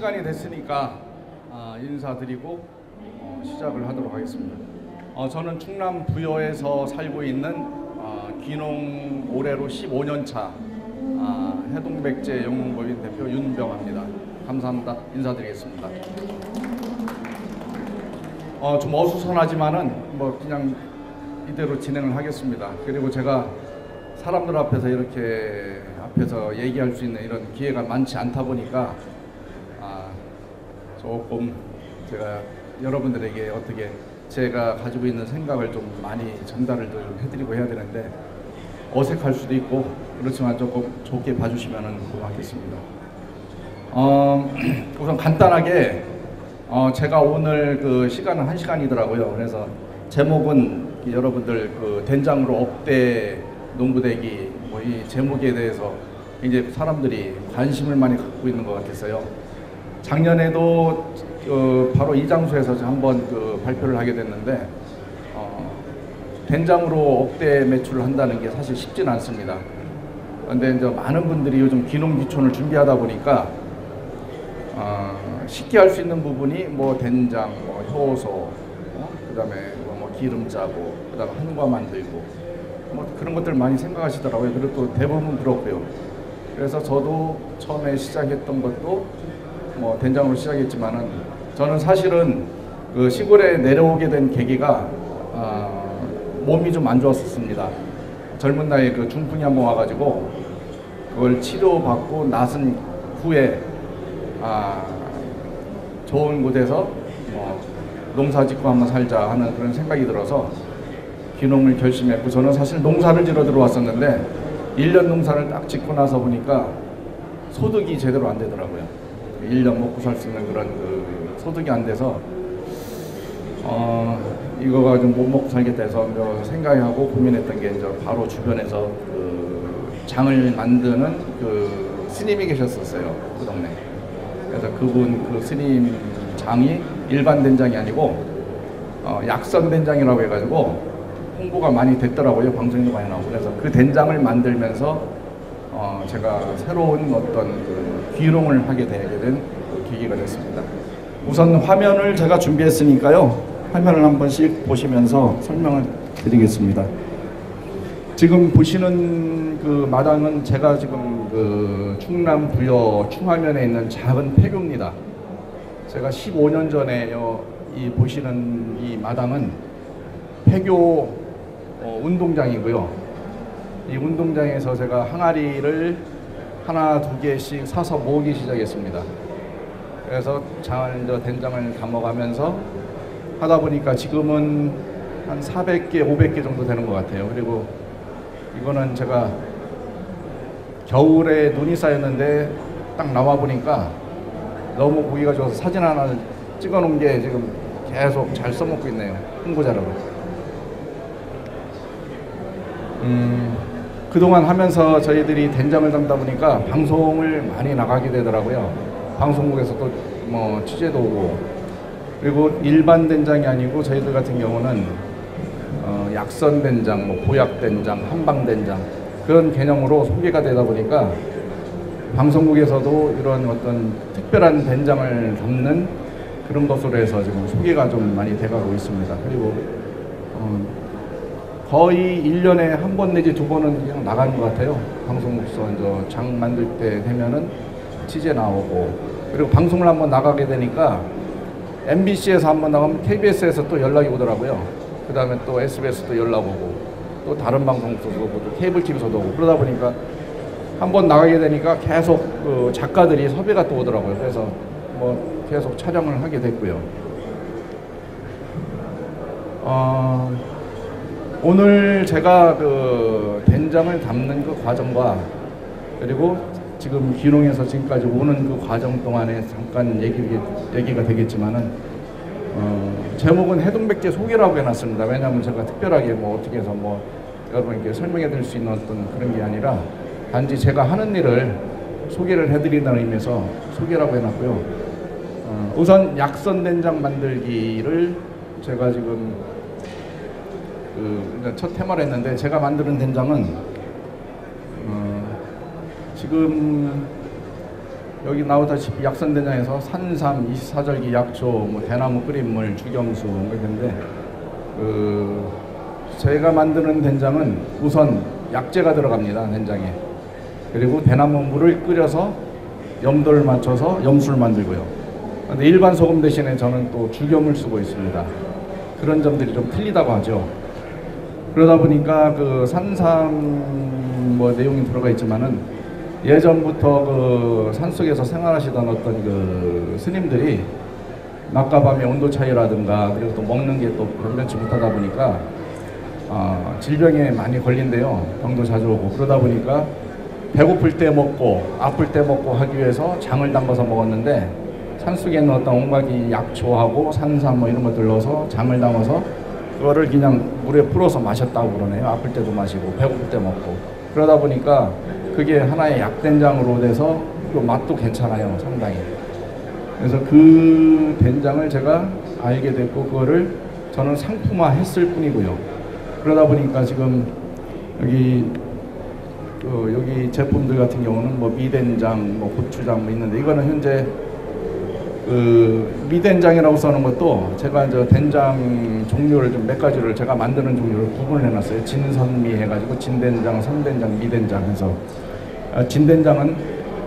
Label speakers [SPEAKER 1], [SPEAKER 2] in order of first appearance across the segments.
[SPEAKER 1] 시간이 됐으니까 아, 인사드리고 어, 시작을 하도록 하겠습니다. 어, 저는 충남 부여에서 살고 있는 아, 귀농 올해로 15년 차 아, 해동백제 영농법인 대표 윤병합니다. 감사합니다. 인사드리겠습니다. 어, 좀 어수선하지만은 뭐 그냥 이대로 진행을 하겠습니다. 그리고 제가 사람들 앞에서 이렇게 앞에서 얘기할 수 있는 이런 기회가 많지 않다 보니까 아, 조금 제가 여러분들에게 어떻게 제가 가지고 있는 생각을 좀 많이 전달을 좀 해드리고 해야 되는데 어색할 수도 있고 그렇지만 조금 좋게 봐주시면 고맙겠습니다. 어, 우선 간단하게 어, 제가 오늘 그 시간은 한 시간이더라고요. 그래서 제목은 여러분들 그 된장으로 업대 농부대기 뭐 이 제목에 대해서 이제 사람들이 관심을 많이 갖고 있는 것 같았어요. 작년에도 그 바로 이 장소에서 한번 그 발표를 하게 됐는데 어, 된장으로 억대 매출을 한다는 게 사실 쉽지는 않습니다. 그런데 이제 많은 분들이 요즘 귀농 귀촌을 준비하다 보니까 어, 쉽게 할 수 있는 부분이 뭐 된장, 뭐 효소, 어? 그다음에 뭐, 뭐 기름 짜고, 그다음에 한과 만들고 뭐 그런 것들 많이 생각하시더라고요. 그리고 또 대부분 그렇고요. 그래서 저도 처음에 시작했던 것도 뭐 된장으로 시작했지만은 저는 사실은 그 시골에 내려오게 된 계기가 아, 몸이 좀 안 좋았었습니다. 젊은 나이에 그 중풍이 한번 와가지고 그걸 치료받고 나선 후에 아, 좋은 곳에서 뭐 농사 짓고 한번 살자 하는 그런 생각이 들어서 귀농을 결심했고 저는 사실 농사를 지러 들어왔었는데 1년 농사를 딱 짓고 나서 보니까 소득이 제대로 안 되더라고요. 1년 먹고 살 수 있는 그런 그 소득이 안 돼서 어, 이거가 좀못 먹고 살겠다 해서 뭐 생각하고 고민했던 게 이제 바로 주변에서 그 장을 만드는 그 스님이 계셨었어요. 그 동네. 그래서 그분 그 스님 장이 일반 된장이 아니고 어, 약선 된장이라고 해가지고 홍보가 많이 됐더라고요. 방송에도 많이 나오고 그래서 그 된장을 만들면서 어, 제가 새로운 어떤 그 귀농을 하게 되게 된그 계기가 됐습니다. 우선 화면을 제가 준비했으니까요. 화면을 한 번씩 보시면서 설명을 드리겠습니다. 지금 보시는 그 마당은 제가 지금 그 충남 부여 충화면에 있는 작은 폐교입니다. 제가 15년 전에 요, 이 보시는 이 마당은 폐교 어, 운동장이고요. 이 운동장에서 제가 항아리를 하나 두 개씩 사서 모으기 시작했습니다. 그래서 장을 저 된장을 담아가면서 하다 보니까 지금은 한 400개, 500개 정도 되는 것 같아요. 그리고 이거는 제가 겨울에 눈이 쌓였는데 딱 나와 보니까 너무 보기가 좋아서 사진 하나 찍어 놓은 게 지금 계속 잘 써먹고 있네요. 홍보자라고. 음, 그동안 하면서 저희들이 된장을 담다 보니까 방송을 많이 나가게 되더라고요. 방송국에서 또 뭐 취재도 오고 그리고 일반 된장이 아니고 저희들 같은 경우는 어, 약선 된장, 뭐 보약 된장, 한방 된장 그런 개념으로 소개가 되다 보니까 방송국에서도 이런 어떤 특별한 된장을 담는 그런 것으로 해서 지금 소개가 좀 많이 돼가고 있습니다. 그리고 어, 거의 1년에 한 번 내지 두 번은 그냥 나가는 것 같아요. 방송국서 장 만들 때 되면은 취재 나오고 그리고 방송을 한번 나가게 되니까 MBC에서 한번 나가면 KBS에서 또 연락이 오더라고요. 그 다음에 또 SBS도 연락 오고 또 다른 방송국서도 오고 또 케이블 TV에서도 오고 그러다 보니까 한번 나가게 되니까 계속 그 작가들이 섭외가 또 오더라고요. 그래서 뭐 계속 촬영을 하게 됐고요. 어, 오늘 제가 그 된장을 담는 그 과정과 그리고 지금 귀농에서 지금까지 오는 그 과정 동안에 잠깐 얘기, 얘기가 되겠지만은 어, 제목은 해동백제 소개라고 해놨습니다. 왜냐하면 제가 특별하게 뭐 어떻게 해서 뭐 여러분께 설명해 드릴 수 있는 어떤 그런 게 아니라 단지 제가 하는 일을 소개를 해드린다는 의미에서 소개라고 해놨고요. 어, 우선 약선 된장 만들기를 제가 지금 그, 첫 테마를 했는데 제가 만드는 된장은 어, 지금 여기 나오다시피 약선된장에서 산삼, 이사절기, 약초, 뭐 대나무 끓인 물, 죽염수 뭐 이런데 그 제가 만드는 된장은 우선 약재가 들어갑니다 된장에 그리고 대나무 물을 끓여서 염도를 맞춰서 염수를 만들고요. 근데 일반 소금 대신에 저는 또 죽염을 쓰고 있습니다. 그런 점들이 좀 틀리다고 하죠. 그러다 보니까 그 산삼 뭐 내용이 들어가 있지만은 예전부터 그 산속에서 생활하시던 어떤 그 스님들이 낮과 밤의 온도 차이라든가 그리고 또 먹는 게 또 변변치 못하다 보니까 아, 질병에 많이 걸린대요. 병도 자주 오고 그러다 보니까 배고플 때 먹고 아플 때 먹고 하기 위해서 장을 담가서 먹었는데 산속에 있는 어떤 온갖 이 약초하고 산삼 뭐 이런 것들 넣어서 장을 담아서 그거를 그냥 물에 풀어서 마셨다고 그러네요. 아플 때도 마시고 배고플 때 먹고 그러다 보니까 그게 하나의 약된장으로 돼서 또 맛도 괜찮아요. 상당히. 그래서 그 된장을 제가 알게 됐고 그거를 저는 상품화 했을 뿐이고요. 그러다 보니까 지금 여기 그 여기 제품들 같은 경우는 뭐 미된장, 뭐 고추장 뭐 있는데 이거는 현재 그 미된장이라고 써는 것도 제가 이제 된장 종류를 좀 몇 가지를 제가 만드는 종류를 구분을 해놨어요. 진선미 해가지고 진된장, 선된장, 미된장 해서 아, 진된장은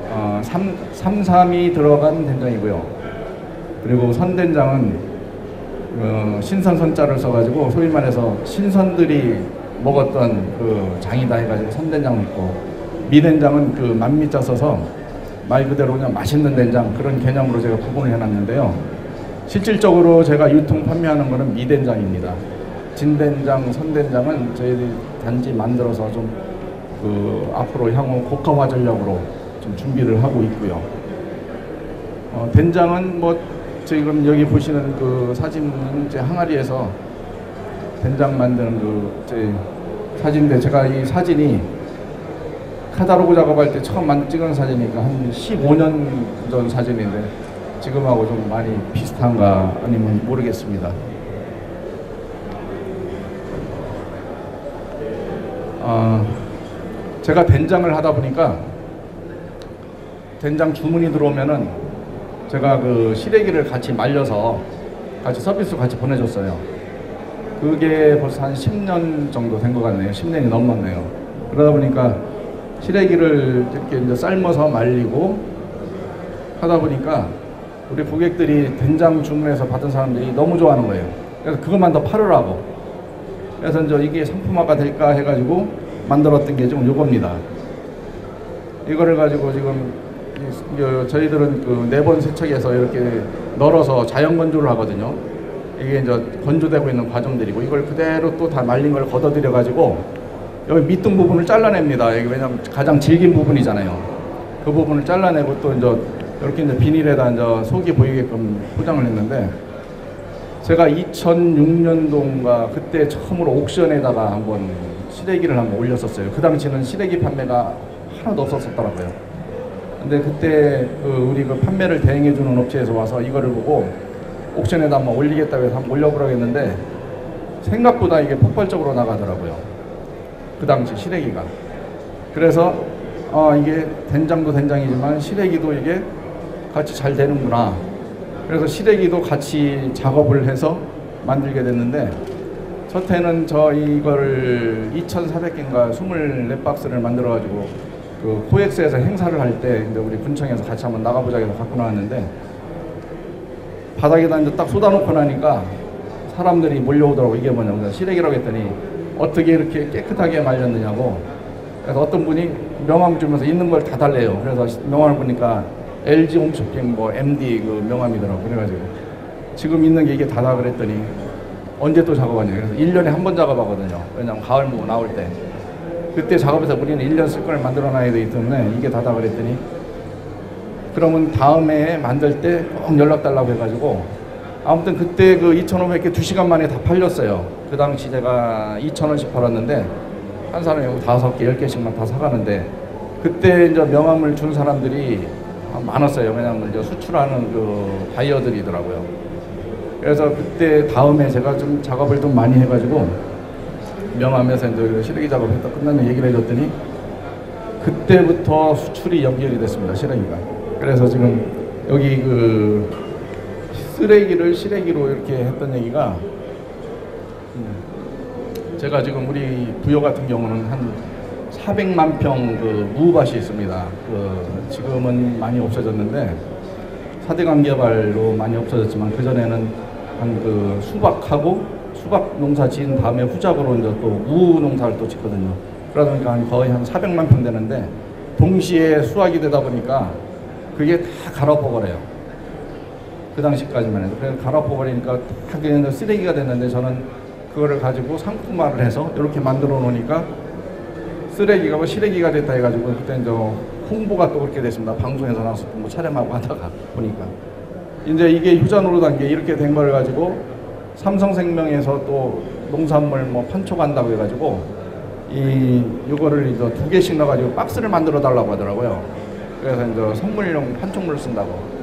[SPEAKER 1] 어, 삼, 삼삼이 들어간 된장이고요. 그리고 선된장은 어, 신선 선자를 써가지고 소위 말해서 신선들이 먹었던 그 장이다 해가지고 선된장 있고 미된장은 그 만미자 써서 말 그대로 그냥 맛있는 된장 그런 개념으로 제가 구분을 해놨는데요. 실질적으로 제가 유통 판매하는 거는 미된장입니다. 진된장, 선된장은 저희들이 단지 만들어서 좀 그 앞으로 향후 고가화 전략으로 좀 준비를 하고 있고요. 어, 된장은 뭐 지금 여기 보시는 그 사진은 이제 항아리에서 된장 만드는 그 제 사진인데 제가 이 사진이 카다로그 작업할 때 처음 찍은 사진이니까 한 15년 전 사진인데 지금하고 좀 많이 비슷한가 아니면 모르겠습니다. 어, 제가 된장을 하다 보니까 된장 주문이 들어오면은 제가 그 시래기를 같이 말려서 같이 서비스 같이 보내줬어요. 그게 벌써 한 10년 정도 된 것 같네요. 10년이 넘었네요. 그러다 보니까 시래기를 이렇게 이제 삶아서 말리고 하다 보니까 우리 고객들이 된장 주문해서 받은 사람들이 너무 좋아하는 거예요. 그래서 그것만 더 팔으라고. 그래서 이제 이게 상품화가 될까 해가지고 만들었던 게 지금 요겁니다. 이거를 가지고 지금 저희들은 그 네 번 세척해서 이렇게 널어서 자연 건조를 하거든요. 이게 이제 건조되고 있는 과정들이고 이걸 그대로 또 다 말린 걸 걷어들여 가지고 여기 밑둥 부분을 잘라냅니다. 여기 왜냐면 가장 질긴 부분이잖아요. 그 부분을 잘라내고 또 이제 이렇게 이제 비닐에다 이제 속이 보이게끔 포장을 했는데 제가 2006년도인가 그때 처음으로 옥션에다가 한번 시래기를 한번 올렸었어요. 그 당시는 시래기 판매가 하나도 없었었더라고요. 근데 그때 그 우리 그 판매를 대행해 주는 업체에서 와서 이거를 보고 옥션에다 한번 올리겠다고 해서 한번 올려보라고 했는데 생각보다 이게 폭발적으로 나가더라고요. 그 당시 시래기가. 그래서 어, 이게 된장도 된장이지만 시래기도 이게 같이 잘 되는구나. 그래서 시래기도 같이 작업을 해서 만들게 됐는데 첫 해는 저 이거를 2,400개인가 24박스를 만들어 가지고 그 코엑스에서 행사를 할 때 이제 우리 군청에서 같이 한번 나가보자 해서 갖고 나왔는데 바닥에다 이제 딱 쏟아놓고 나니까 사람들이 몰려오더라고 이게 뭐냐고 그래서 시래기라고 했더니 어떻게 이렇게 깨끗하게 말렸느냐고. 그래서 어떤 분이 명함 주면서 있는 걸 다 달래요. 그래서 명함을 보니까 LG 홈쇼핑 뭐 MD 그 명함이더라고. 그래가지고 지금 있는 게 이게 다다 그랬더니 언제 또 작업하냐. 그래서 1년에 한 번 작업하거든요. 왜냐면 가을 무 나올 때. 그때 작업해서 우리는 1년 쓸 걸 만들어 놔야 되기 때문에 이게 다다 그랬더니 그러면 다음에 만들 때 꼭 연락 달라고 해가지고 아무튼 그때 그 2,500개 2시간 만에 다 팔렸어요. 그 당시 제가 2,000원씩 팔았는데 한 사람이 다섯 개, 열 개씩만 다 사가는데 그때 이제 명함을 준 사람들이 많았어요. 왜냐하면 이제 수출하는 그 바이어들이더라고요. 그래서 그때 다음에 제가 좀 작업을 좀 많이 해가지고 명함에서 이제 시래기 작업했다 끝나면 얘기를 해줬더니 그때부터 수출이 연결이 됐습니다. 시래기가. 그래서 지금 여기 그 쓰레기를 시래기로 이렇게 했던 얘기가 음, 제가 지금 우리 부여 같은 경우는 한 400만 평 그 무밭이 있습니다. 그 지금은 많이 없어졌는데 4대강 개발로 많이 없어졌지만 그 전에는 한 그 수박하고 수박 농사 지은 다음에 후작으로 이제 또 무 농사를 또 짓거든요. 그러다 보니까 한 거의 한 400만 평 되는데 동시에 수확이 되다 보니까 그게 다 갈아엎어버려요. 그 당시까지만 해도 그래서 갈아 엎어버리니까 다 그냥 쓰레기가 됐는데 저는 그거를 가지고 상품화를 해서 이렇게 만들어 놓으니까 쓰레기가 뭐 시래기가 됐다 해가지고 그때 이제 홍보가 또 그렇게 됐습니다. 방송에서 나와서 뭐 촬영하고 하다가 보니까 이제 이게 휴전으로 단계 이렇게 된 걸 가지고 삼성생명에서 또 농산물 뭐 판촉한다고 해가지고 이 이거를 이제 두 개씩 넣어가지고 박스를 만들어 달라고 하더라고요. 그래서 이제 선물용 판촉물 쓴다고.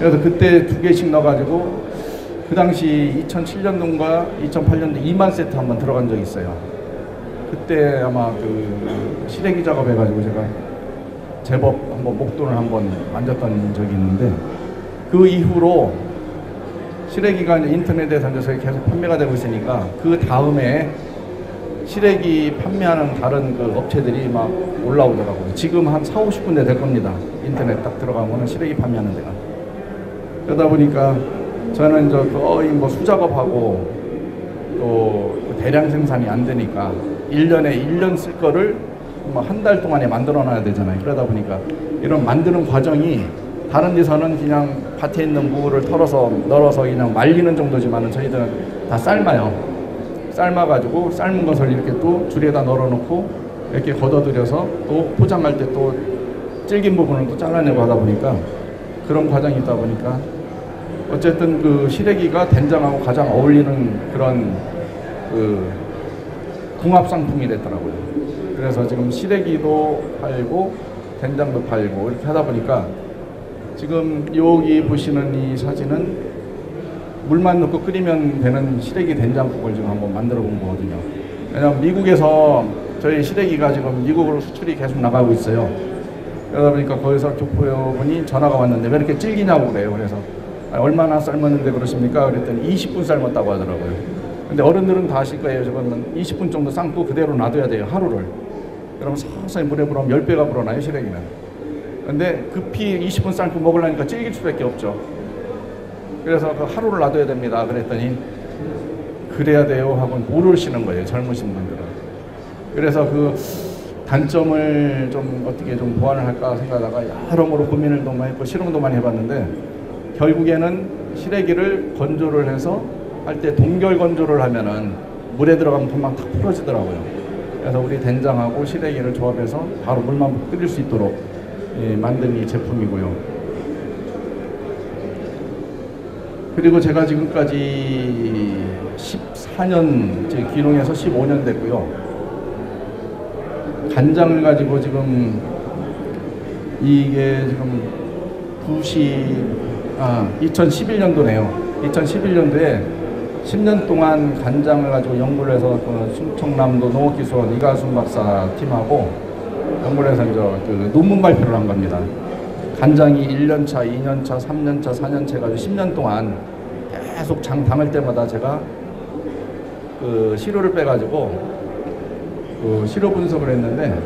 [SPEAKER 1] 그래서 그때 두 개씩 넣어가지고 그 당시 2007년도인가 2008년도 2만 세트 한번 들어간 적이 있어요. 그때 아마 그 시래기 작업해가지고 제가 제법 한번 목돈을 한번 만졌던 적이 있는데 그 이후로 이제 인터넷에서 이제 계속 판매가 되고 있으니까 그 다음에 시래기 판매하는 다른 그 업체들이 막 올라오더라고요. 지금 한 4, 50군데 될 겁니다. 인터넷 딱 들어가면 시래기 판매하는 데가. 그러다 보니까 저는 이제 거의 뭐 수작업하고 또 대량 생산이 안 되니까 1년에 1년 쓸 거를 뭐 한 달 동안에 만들어 놔야 되잖아요. 그러다 보니까 이런 만드는 과정이 다른 데서는 그냥 밭에 있는 무를 털어서 널어서 그냥 말리는 정도지만은 저희들은 다 삶아요. 삶아가지고 삶은 것을 이렇게 또 줄에다 널어놓고 이렇게 걷어들여서 또 포장할 때 또 질긴 부분을 또 잘라내고 하다 보니까 그런 과정이 있다 보니까 어쨌든 그 시래기가 된장하고 가장 어울리는 그런 그 궁합 상품이 됐더라고요. 그래서 지금 시래기도 팔고 된장도 팔고 이렇게 하다 보니까 지금 여기 보시는 이 사진은 물만 넣고 끓이면 되는 시래기 된장국을 지금 한번 만들어 본 거거든요. 왜냐하면 미국에서 저희 시래기가 지금 미국으로 수출이 계속 나가고 있어요. 그러다 보니까 거기서 교포분이 전화가 왔는데 왜 이렇게 질기냐고 그래요. 그래서 아, 얼마나 삶았는데 그러십니까? 그랬더니 20분 삶았다고 하더라고요. 근데 어른들은 다 아실 거예요. 저거는 20분 정도 삶고 그대로 놔둬야 돼요. 하루를. 그러면 서서히 물에 불으면 10배가 불어나요. 시래기는. 근데 급히 20분 삶고 먹으려니까 질길 수밖에 없죠. 그래서 그 하루를 놔둬야 됩니다. 그랬더니 그래야 돼요 하고 모르시는 거예요. 젊으신 분들은. 그래서 그 단점을 좀 어떻게 좀 보완을 할까 생각하다가 여러모로 고민을 너무 했고 실험도 많이 해봤는데 결국에는 시래기를 건조를 해서 할 때 동결 건조를 하면은 물에 들어가면 금방 탁 풀어지더라고요. 그래서 우리 된장하고 시래기를 조합해서 바로 물만 끓일 수 있도록 예, 만든 이 제품이고요. 그리고 제가 지금까지 14년, 제 기농에서 15년 됐고요. 간장을 가지고 지금 이게 지금 90, 아, 2011년도네요. 2011년도에 10년 동안 간장을 가지고 연구를 해서 그 충청남도 농업기술원 이가순 박사 팀하고 연구를 해서 그 논문 발표를 한 겁니다. 간장이 1년차, 2년차, 3년차, 4년차 해가지고 10년 동안 계속 장 담을 때마다 제가 그 시료를 빼가지고 그 시료 분석을 했는데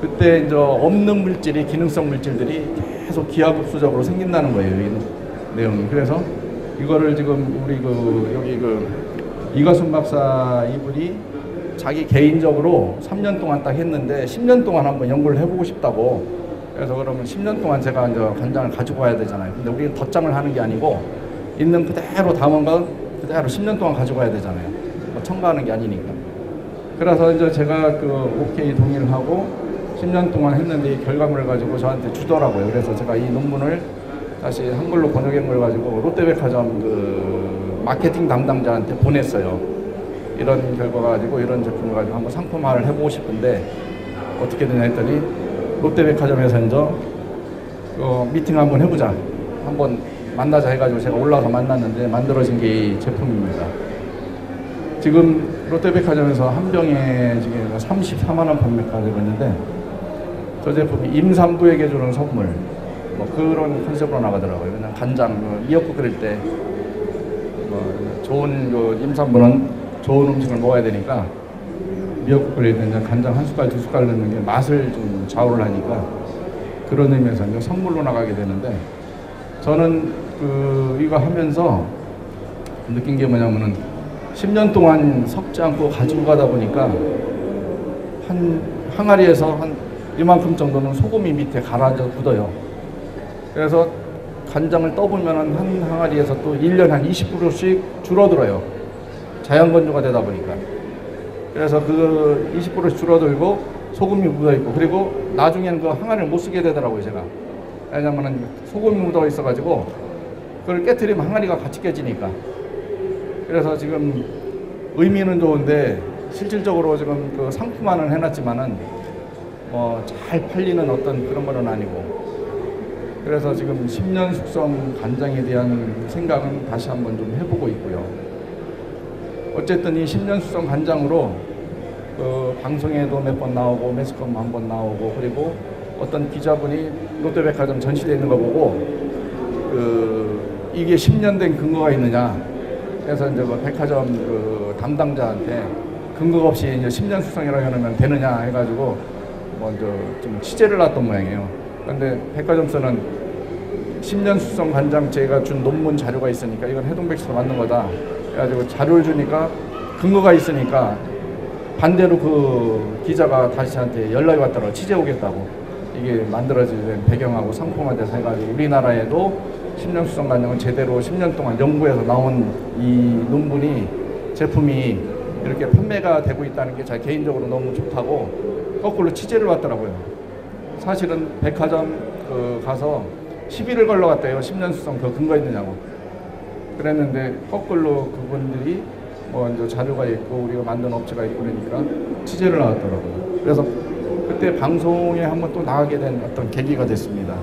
[SPEAKER 1] 그때 이제 없는 물질이 기능성 물질들이 계속 기하급수적으로 생긴다는 거예요. 이 내용이. 그래서 이거를 지금 우리 그 여기 그 이가순 박사 이분이 자기 개인적으로 3년 동안 딱 했는데 10년 동안 한번 연구를 해보고 싶다고 그래서 그러면 10년 동안 제가 이제 간장을 가지고 가야 되잖아요. 근데 우리는 덧장을 하는 게 아니고 있는 그대로 담은 건 그대로 10년 동안 가지고 가야 되잖아요. 뭐 첨가하는 게 아니니까. 그래서 이제 제가 그 오케이 동의를 하고 10년 동안 했는데 이 결과물을 가지고 저한테 주더라고요. 그래서 제가 이 논문을 다시 한글로 번역한 걸 가지고 롯데백화점 그 마케팅 담당자한테 보냈어요. 이런 결과 가지고 이런 제품을 가지고 한번 상품화를 해보고 싶은데 어떻게 되냐 했더니 롯데백화점에서 이제 어, 미팅 한번 해보자. 한번 만나자 해가지고 제가 올라가서 만났는데 만들어진 게 이 제품입니다. 지금 롯데백화점에서 한 병에 지금 34만 원 판매가 되고 있는데 저 제품이 임산부에게 주는 선물 뭐 그런 컨셉으로 나가더라고요. 그냥 간장 그 미역국 끓일 때 뭐 좋은 그 임산부는 좋은 음식을 먹어야 되니까 미역국 끓일 때 간장 한 숟갈 두 숟갈 넣는 게 맛을 좀 좌우를 하니까 그런 의미에서 이제 선물로 나가게 되는데 저는 그 이거 하면서 느낀 게 뭐냐면은 10년 동안 섞지 않고 가지고 가다 보니까 한 항아리에서 한 이만큼 정도는 소금이 밑에 가라앉아 굳어요. 그래서 간장을 떠보면 한 항아리에서 또 1년에 한 20%씩 줄어들어요. 자연 건조가 되다 보니까. 그래서 그 20%씩 줄어들고 소금이 묻어 있고 그리고 나중에는 그 항아리를 못 쓰게 되더라고요, 제가. 왜냐면은 소금이 묻어 있어 가지고 그걸 깨트리면 항아리가 같이 깨지니까. 그래서 지금 의미는 좋은데 실질적으로 지금 그 상품화는 해놨지만은 뭐 잘 팔리는 어떤 그런 거는 아니고 그래서 지금 10년 숙성 간장에 대한 생각은 다시 한번 좀 해보고 있고요. 어쨌든 이 10년 숙성 간장으로 그 방송에도 몇 번 나오고 매스컴 한 번 나오고 그리고 어떤 기자분이 롯데백화점 전시돼 있는 거 보고 그 이게 10년 된 근거가 있느냐 그래서 이제 뭐 백화점 그 담당자한테 근거가 없이 이제 10년 숙성이라고 하면 되느냐 해가지고 먼저 좀 취재를 놨던 모양이에요. 그런데 백화점서는 10년 숙성 간장 제가 준 논문 자료가 있으니까 이건 해동백수로 만든 거다. 그래가지고 자료를 주니까 근거가 있으니까 반대로 그 기자가 다시 저한테 연락이 왔더라고 취재 오겠다고 이게 만들어진 배경하고 상품화돼서 해가지고 우리나라에도 10년 수성 간장은 제대로 10년 동안 연구해서 나온 이 논문이 제품이 이렇게 판매가 되고 있다는 게 제 개인적으로 너무 좋다고 거꾸로 취재를 왔더라고요. 사실은 백화점 그 가서 시비를 걸러 갔대요. 10년 수성 그 근거 있느냐고. 그랬는데 거꾸로 그분들이 뭐 이제 자료가 있고 우리가 만든 업체가 있고 그러니까 취재를 나왔더라고요. 그래서 그때 방송에 한번 또 나가게 된 어떤 계기가 됐습니다.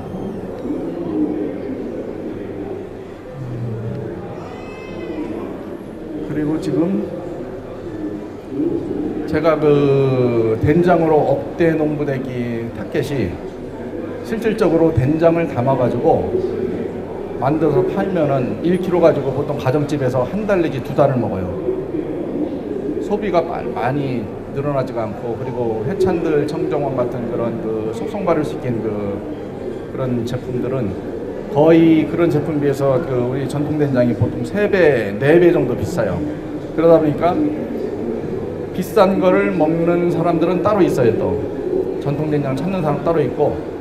[SPEAKER 1] 그리고 지금 제가 그 된장으로 억대 농부대기 타켓이 실질적으로 된장을 담아가지고 만들어서 팔면은 1kg 가지고 보통 가정집에서 한 달 내지 두 달을 먹어요. 소비가 마- 많이 늘어나지가 않고 그리고 해찬들 청정원 같은 그런 그 속성 발효 시킨 그 그런 제품들은 거의 그런 제품 비해서 그 우리 전통 된장이 보통 3배, 4배 정도 비싸요. 그러다 보니까 비싼 거를 먹는 사람들은 따로 있어요 또 전통 된장 찾는 사람 따로 있고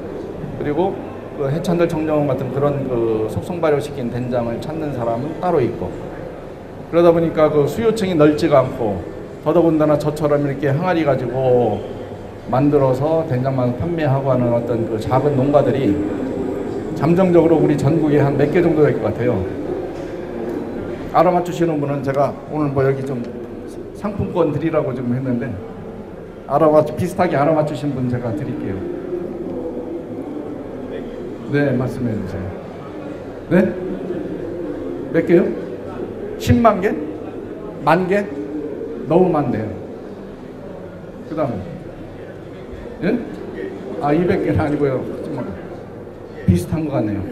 [SPEAKER 1] 그리고 그 해찬들 청정원 같은 그런 그 속성 발효시킨 된장을 찾는 사람은 따로 있고 그러다 보니까 그 수요층이 넓지가 않고 더더군다나 저처럼 이렇게 항아리 가지고 만들어서 된장만 판매하고 하는 어떤 그 작은 농가들이 잠정적으로 우리 전국에 한 몇 개 정도 될 것 같아요. 알아맞추시는 분은 제가 오늘 뭐 여기 좀 상품권 드리라고 좀 했는데 알아맞 비슷하게 알아맞추신 분 제가 드릴게요. 네, 말씀해 주세요. 네? 몇 개요? 10만 개? 만 개? 너무 많네요. 그 다음에 예? 아 200개는 아니고요. 좀 비슷한 것 같네요.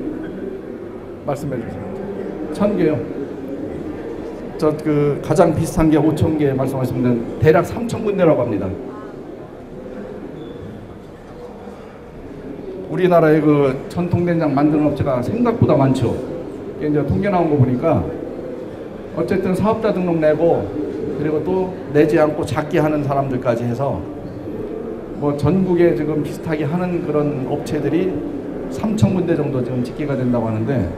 [SPEAKER 1] 말씀해 주세요. 1000개요. 저 그 가장 비슷한 게 5천 개 말씀하시면 대략 3천 군데라고 합니다. 우리나라의 그 전통 된장 만드는 업체가 생각보다 많죠. 이제 통계 나온 거 보니까 어쨌든 사업자 등록 내고 그리고 또 내지 않고 작게 하는 사람들까지 해서 뭐 전국에 지금 비슷하게 하는 그런 업체들이 3천 군데 정도 지금 집계가 된다고 하는데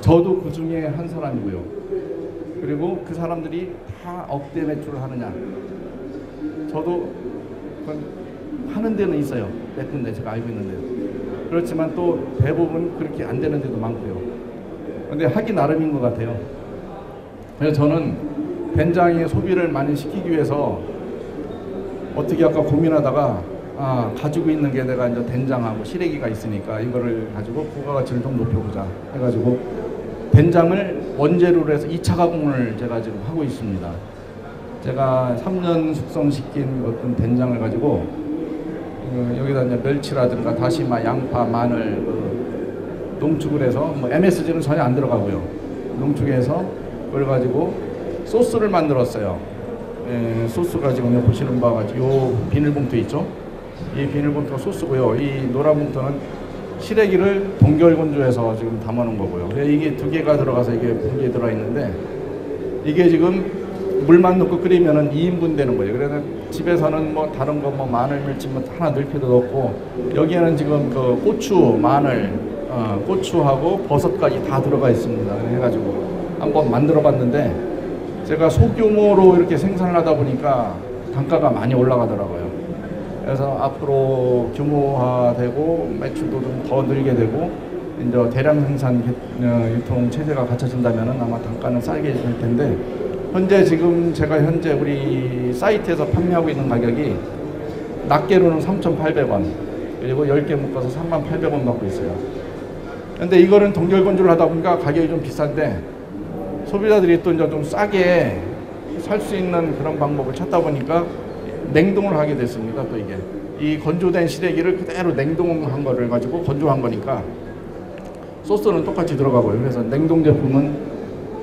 [SPEAKER 1] 저도 그 중에 한 사람이고요. 그리고 그 사람들이 다 억대 매출을 하느냐? 저도 하는 데는 있어요. 몇 군데 제가 알고 있는데요. 그렇지만 또 대부분 그렇게 안 되는 데도 많고요. 근데 하기 나름인 것 같아요. 그래서 저는 된장의 소비를 많이 시키기 위해서 어떻게 할까 고민하다가 아, 가지고 있는 게 내가 이제 된장하고 시래기가 있으니까 이거를 가지고 부가가치를 좀 높여보자 해가지고 된장을 원재료로 해서 2차 가공을 제가 지금 하고 있습니다. 제가 3년 숙성시킨 어떤 된장을 가지고 어, 여기다 이제 멸치라든가 다시마, 양파, 마늘, 그 농축을 해서 뭐 MSG는 전혀 안 들어가고요. 농축해서 그걸 가지고 소스를 만들었어요. 예, 소스 가 지금 여기 보시는 바와 같이 요 비닐봉투 있죠? 이 비닐봉투가 소스고요. 이 노란 봉투는 시래기를 동결 건조해서 지금 담아놓은 거고요. 이게 두 개가 들어가서 이게 분기에 들어 있는데 이게 지금 물만 넣고 끓이면은 2인분 되는 거예요. 그래서 집에서는 뭐 다른 거 뭐 마늘, 멸치 뭐 하나 넣을 필요도 없고 여기에는 지금 그 고추, 마늘, 어, 고추하고 버섯까지 다 들어가 있습니다. 해가지고 한번 만들어 봤는데 제가 소규모로 이렇게 생산을 하다 보니까 단가가 많이 올라가더라고요. 그래서 앞으로 규모화되고 매출도 좀 더 늘게 되고 이제 대량 생산 개- 어, 유통 체제가 갖춰진다면 아마 단가는 싸게 될 텐데 현재 지금 제가 현재 우리 사이트에서 판매하고 있는 가격이 낱개로는 3,800원 그리고 10개 묶어서 38,000원 받고 있어요. 근데 이거는 동결 건조를 하다 보니까 가격이 좀 비싼데 소비자들이 또 이제 좀 싸게 살 수 있는 그런 방법을 찾다 보니까 냉동을 하게 됐습니다. 또 이게 이 건조된 시래기를 그대로 냉동한 거를 가지고 건조한 거니까 소스는 똑같이 들어가고요. 그래서 냉동 제품은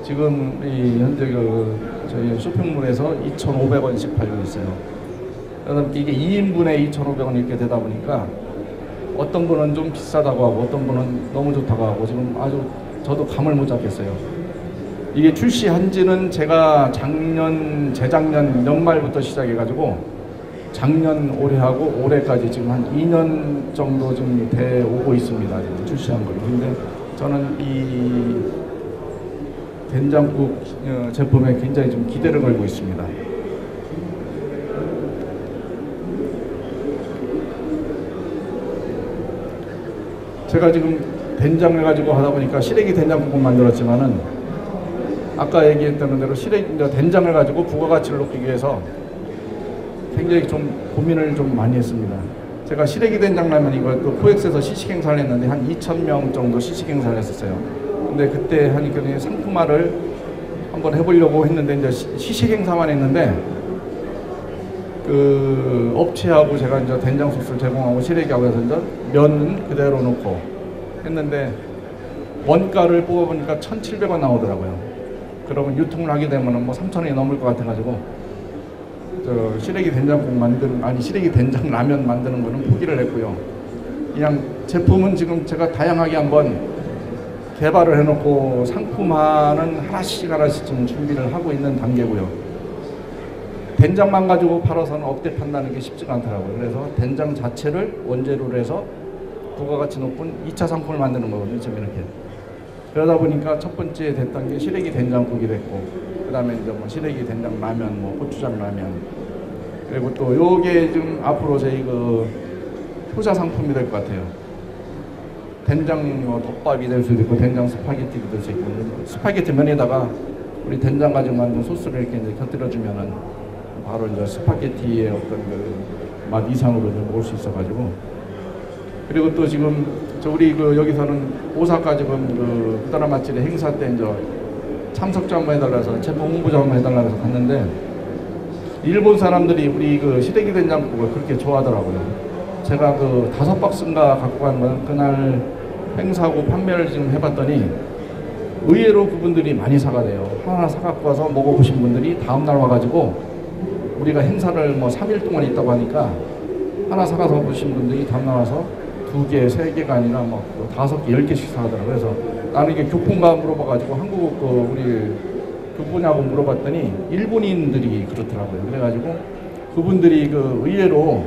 [SPEAKER 1] 지금 이 현재 그 저희 쇼핑몰에서 2,500원씩 팔고 있어요. 그래서 이게 2인분에 2,500원 이렇게 되다 보니까 어떤 분은 좀 비싸다고 하고 어떤 분은 너무 좋다고 하고 지금 아주 저도 감을 못 잡겠어요. 이게 출시한 지는 제가 작년, 재작년 연말부터 시작해가지고 작년 올해 하고 올해까지 지금 한 2년 정도 좀 돼 오고 있습니다. 출시한 걸로. 근데 저는 이 된장국 어, 제품에 굉장히 좀 기대를 걸고 있습니다. 제가 지금 된장을 가지고 하다 보니까 시래기 된장국을 만들었지만은 아까 얘기했던 대로 시래기 된장을 가지고 부가가치를 높이기 위해서 굉장히 좀 고민을 좀 많이 했습니다. 제가 시래기 된장라면 이걸 또 코엑스에서 시식 행사를 했는데 한 2천 명 정도 시식 행사를 했었어요. 근데 그때 하니까 상품화를 한번 해보려고 했는데 이제 시- 시식 행사만 했는데 그 업체하고 제가 이제 된장 소스를 제공하고 시래기하고 해서 이제 면 그대로 넣고 했는데 원가를 뽑아보니까 1,700원 나오더라고요. 그러면 유통을 하게 되면은 뭐 3,000원이 넘을 것 같아가지고 저 시래기 된장국 만드는 아니 시래기 된장 라면 만드는 거는 포기를 했고요. 그냥 제품은 지금 제가 다양하게 한번 개발을 해놓고 상품화는 하나씩 하나씩 지금 준비를 하고 있는 단계고요. 된장만 가지고 팔아서는 억대 판다는 게 쉽지가 않더라고요. 그래서 된장 자체를 원재료로 해서 부가가치 높은 2차 상품을 만드는 거거든요. 지금 이렇게. 그러다 보니까 첫 번째 됐던 게 시래기 된장국이 됐고, 그 다음에 이제 뭐 시래기 된장 라면, 뭐 고추장 라면, 그리고 또 요게 좀 앞으로 저희 그 효자 상품이 될 것 같아요. 된장 뭐 덮밥이 될 수도 있고, 된장 스파게티도 될 수 있고, 스파게티 면에다가 우리 된장 가지고 만든 소스를 이렇게 곁들여주면은 바로 이제 스파게티의 어떤 그 맛 이상으로 이제 먹을 수 있어가지고 그리고 또 지금 저 우리 그 여기서는 오사카 지금 그 우다라 맛집의 행사 때 이제 참석자 한번 해달라서 제품 홍보자 한번 해달라고 해서 갔는데 일본 사람들이 우리 그 시래기 된장국을 그렇게 좋아하더라고요. 제가 그 다섯 박스인가 갖고 간 건 그날 행사하고 판매를 지금 해봤더니 의외로 그분들이 많이 사가네요. 하나 사갖고 와서 먹어보신 분들이 다음날 와가지고 우리가 행사를 뭐 3일 동안 있다고 하니까 하나 사가서 보신 분들이 다음날 와서 두 개, 세 개가 아니라 뭐 다섯 개, 열 개씩 사더라고요. 그래서 나는 이게 교포인가 물어봐가지고 한국 그 우리 교포냐고 물어봤더니 일본인들이 그렇더라고요. 그래가지고 그분들이 그 의외로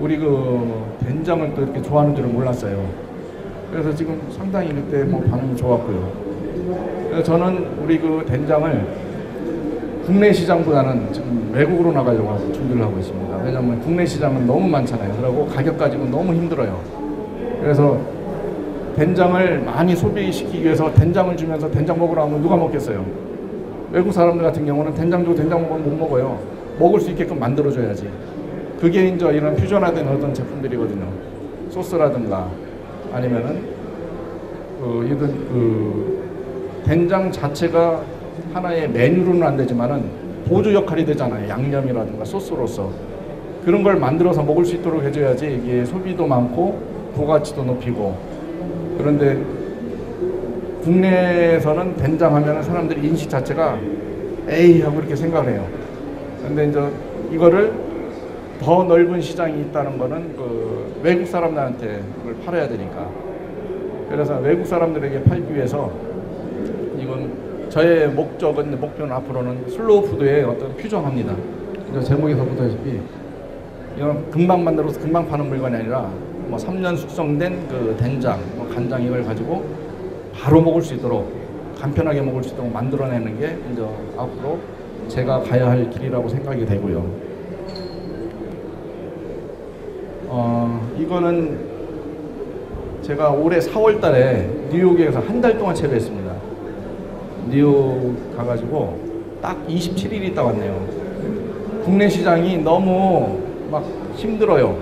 [SPEAKER 1] 우리 그 된장을 또 이렇게 좋아하는 줄은 몰랐어요. 그래서 지금 상당히 그때 뭐 반응이 좋았고요. 그래서 저는 우리 그 된장을 국내 시장보다는 지금 외국으로 나가려고 하고 준비를 하고 있습니다. 왜냐하면 국내 시장은 너무 많잖아요. 그리고 가격 가지고 너무 힘들어요. 그래서 된장을 많이 소비시키기 위해서 된장을 주면서 된장 먹으라 하면 누가 먹겠어요? 외국 사람들 같은 경우는 된장 주고 된장 먹으면 못 먹어요. 먹을 수 있게끔 만들어줘야지. 그게 이제 이런 퓨전화된 어떤 제품들이거든요. 소스라든가 아니면은 그 이런 그 된장 자체가 하나의 메뉴로는 안 되지만은 보조 역할이 되잖아요. 양념이라든가 소스로서 그런 걸 만들어서 먹을 수 있도록 해줘야지 이게 소비도 많고 부가치도 높이고 그런데 국내에서는 된장 하면 사람들이 인식 자체가 에이 하고 이렇게 생각을 해요. 근데 이제 이거를 더 넓은 시장이 있다는 거는 그 외국 사람들한테 이걸 팔아야 되니까. 그래서 외국 사람들에게 팔기 위해서 이건 저의 목적은 목표는 앞으로는 슬로우 푸드의 어떤 퓨전합니다. 이제 제목에서 보다시피 이건 금방 만들어서 금방 파는 물건이 아니라 뭐 3년 숙성된 그 된장, 뭐 간장 이걸 가지고 바로 먹을 수 있도록 간편하게 먹을 수 있도록 만들어내는 게 이제 앞으로 제가 가야 할 길이라고 생각이 되고요. 어, 이거는 제가 올해 4월 달에 뉴욕에서 한 달 동안 체류했습니다. 뉴욕 가가지고 딱 27일 있다 왔네요. 국내 시장이 너무 막 힘들어요.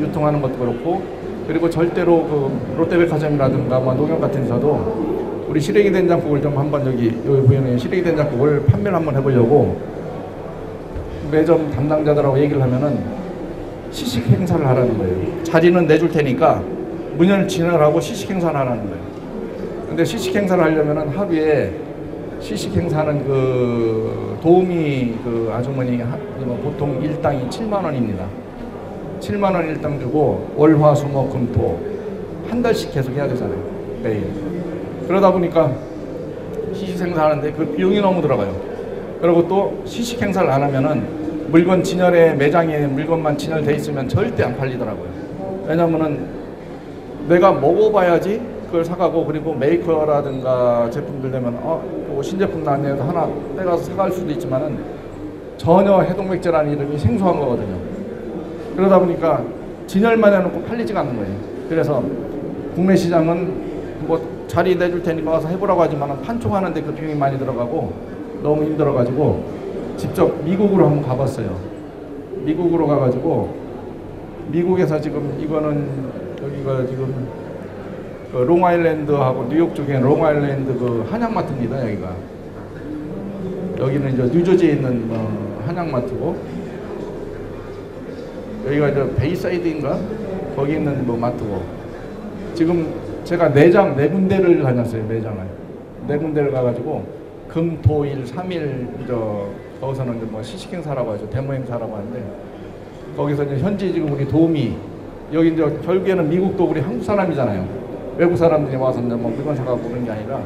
[SPEAKER 1] 유통하는 것도 그렇고 그리고 절대로 그 롯데백화점이라든가 뭐 농협 같은 데서도 우리 시래기 된장국을 좀 한번 여기 여기 보이는 시래기 된장국을 판매를 한번 해보려고 매점 담당자들하고 얘기를 하면은 시식 행사를 하라는 거예요. 자리는 내줄 테니까 문을 진행하고 시식 행사를 하라는 거예요. 근데 시식 행사를 하려면은 하루에 시식 행사는 그 도우미 그 아주머니 하- 뭐 보통 일당이 7만 원입니다. 7만 원 일당 주고 월화수목금토 한 달씩 계속 해야 되잖아요. 매일. 그러다 보니까 시식 행사하는데 그 비용이 너무 들어가요. 그리고 또 시식 행사를 안 하면은 물건 진열에 매장에 물건만 진열돼 있으면 절대 안 팔리더라고요. 왜냐면은 내가 먹어봐야지 그걸 사가고 그리고 메이커라든가 제품들 되면 어 이거 신제품 나왔네요 하나 떼가서 사갈 수도 있지만은 전혀 해동맥주라는 이름이 생소한 거거든요. 그러다 보니까 진열만 해놓고 팔리지가 않는 거예요. 그래서 국내 시장은 뭐 자리 내줄 테니까 와서 해보라고 하지만 판촉하는데 그 비용이 많이 들어가고 너무 힘들어가지고 직접 미국으로 한번 가봤어요. 미국으로 가가지고 미국에서 지금 이거는 여기가 지금 그 롱아일랜드하고 뉴욕 쪽에 롱아일랜드 그 한약마트입니다 여기가. 여기는 이제 뉴저지에 있는 뭐 한약마트고. 여기가 이제 베이사이드인가? 거기 있는 뭐 마트고. 지금 제가 내장 네 군데를 다녔어요 매장을. 네 군데를 가가지고 금토일 삼일 저 거기서는 이제 뭐 시식 행사라고 하죠 데모 행사라고 하는데 거기서 이제 현지 지금 우리 도우미 여기 이제 결국에는 미국도 우리 한국 사람이잖아요. 외국 사람들이 와서 이제 뭐 물건 사가고 그런 게 아니라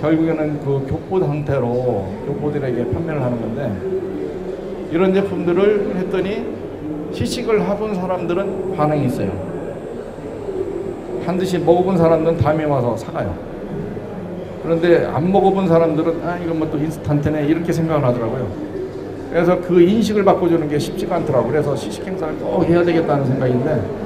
[SPEAKER 1] 결국에는 그 교포 상태로 교포들에게 판매를 하는 건데 이런 제품들을 했더니 시식을 해본 사람들은 반응이 있어요. 반드시 먹어본 사람들은 다음에 와서 사가요. 그런데 안 먹어본 사람들은 아 이건 뭐 또 인스턴트네 이렇게 생각을 하더라고요. 그래서 그 인식을 바꿔주는 게 쉽지가 않더라고요. 그래서 시식 행사를 꼭 해야 되겠다는 생각인데